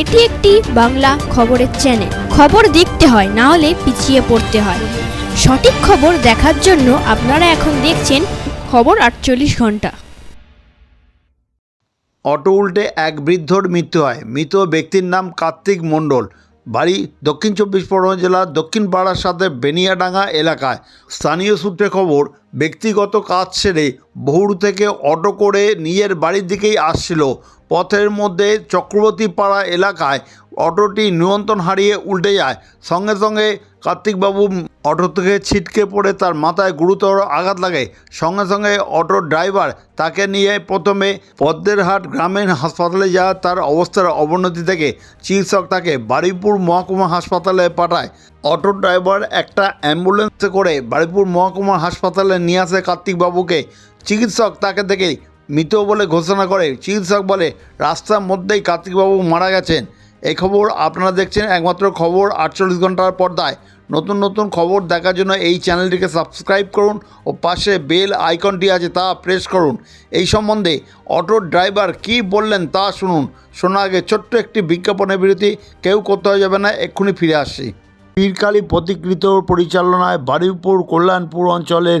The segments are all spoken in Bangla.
এটি একটি বাংলা খবরের চ্যানেল খবর দেখতে হয়, না হলে পিছিয়ে পড়তে হয়। সঠিক খবর দেখার জন্য আপনারা এখন দেখছেন খবর আটচল্লিশ ঘণ্টা। অটো উল্টে এক বৃদ্ধর মৃত্যু হয়। মৃত ব্যক্তির নাম কার্তিক মণ্ডল। বাড়ি দক্ষিণ চব্বিশ পরগনা জেলার দক্ষিণ পাড়ার সাথে বেনিয়াডাঙ্গা এলাকায়। স্থানীয় সূত্রে খবর, ব্যক্তিগত কাজ সেরে বহুড় থেকে অটো করে নিজের বাড়ির দিকেই আসছিল। পথের মধ্যে চক্রবর্তী পাড়া এলাকায় অটোটি নিয়ন্ত্রণ হারিয়ে উল্টে যায়। সঙ্গে সঙ্গে কার্তিকবাবু অটো থেকে ছিটকে পড়ে তার মাথায় গুরুতর আঘাত লাগে। সঙ্গে সঙ্গে অটোর ড্রাইভার তাকে নিয়ে প্রথমে পদ্মেরহাট গ্রামীণ হাসপাতালে যা তার অবস্থার অবনতি থেকে চিকিৎসক তাকে বারুইপুর মহকুমা হাসপাতালে পাঠায়। অটো ড্রাইভার একটা অ্যাম্বুলেন্সে করে বারুইপুর মহকুমা হাসপাতালে নিয়ে আসে কার্তিকবাবুকে। চিকিৎসক তাকে দেখে মৃত বলে ঘোষণা করে। চিকিৎসক বলে, রাস্তার মধ্যেই কার্তিকবাবু মারা গেছেন। এই খবর আপনারা দেখছেন একমাত্র খবর আটচল্লিশ ঘণ্টার পর্দায়। নতুন নতুন খবর দেখার জন্য এই চ্যানেলটিকে সাবস্ক্রাইব করুন ও পাশে বেল আইকনটি আছে তা প্রেস করুন। এই সম্বন্ধে অটোর ড্রাইভার কী বললেন তা শুনুন। শোনা আগে ছোট্ট একটি বিজ্ঞাপনের বিরতি। কেউ করতে হয়ে যাবে না, এক্ষুনি ফিরে আসছি পীরকালী প্রতিকৃত পরিচালনায় বারুইপুর কল্যাণপুর অঞ্চলের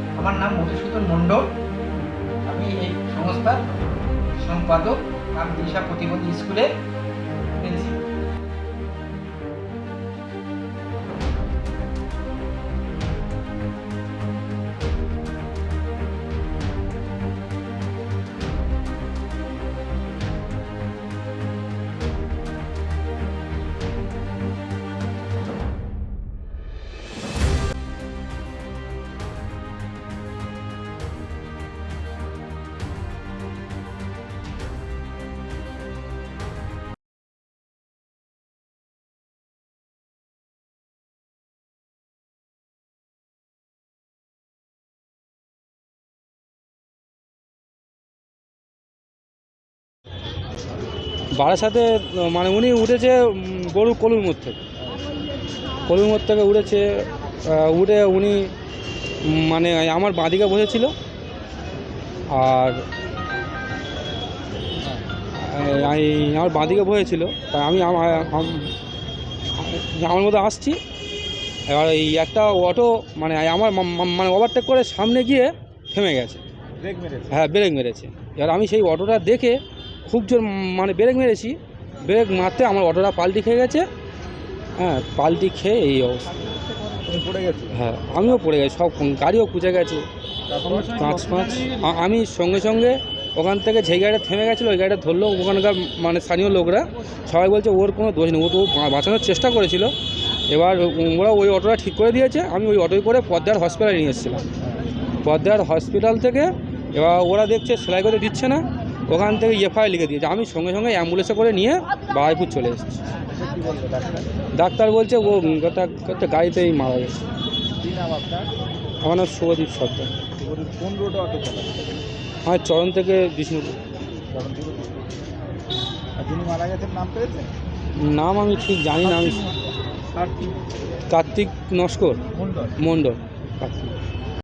আমার নাম মধুসূদন মণ্ডল। আমি এই সংস্থার সম্পাদক আর দিশা প্রতিবন্ধী স্কুলে প্রিন্সিপাল। বারাসাতে মানে উনি উঠেছে গরু কলুর মোড় থেকে কলুর মোড় থেকে উঠেছে উঠে উনি মানে আমার বাঁদিকে বসেছিল। আর আমার বাঁদিকে বসেছিল। তাই আমি আমার আম- আমার মতো আসছি। এবার এই একটা অটো মানে আমার মানে ওভারটেক করে সামনে গিয়ে থেমে গেছে। হ্যাঁ ব্রেক মেরেছে। এবার আমি সেই অটোটা দেখে খুব জোর মানে ব্রেক মেরেছি। ব্রেক মারতে আমার অটোটা পাল্টি খেয়ে গেছে। হ্যাঁ পাল্টি খেয়ে এই অবস্থা। হ্যাঁ আমিও পড়ে গেছি। সব গাড়িও পুজে গেছে। পাঁচ পাঁচ আমি সঙ্গে সঙ্গে ওখান থেকে যে গাড়িটা থেমে গেছিল ওই গাড়িটা ধরলো ওখানকার মানে স্থানীয় লোকরা। সবাই বলছে ওর কোনো দোষ নেই। ও তো বাঁচানোর চেষ্টা করেছিল। এবার ওরা ওই অটোটা ঠিক করে দিয়েছে। আমি ওই অটোয় করে পদ্মার হসপিটালে নিয়ে এসেছিলাম। পদ্মার হসপিটাল থেকে এবার ওরা দেখছে সেলাই করে দিচ্ছে না। ওখান থেকে এফআই লিখে দিয়েছে। আমি সঙ্গে সঙ্গে অ্যাম্বুলেন্সে করে নিয়ে বারাইপুর চলে এসেছি। ডাক্তার বলছে ও একটা গাড়িতেই মারা গেছে। আমার নাম শুভদীপ সর্দার। আমার চরণ থেকে বিষ্ণুপুর। নাম আমি ঠিক জানি না আমি কার্তিক। নস্কর। মন্ডল মণ্ডল কার্তিক।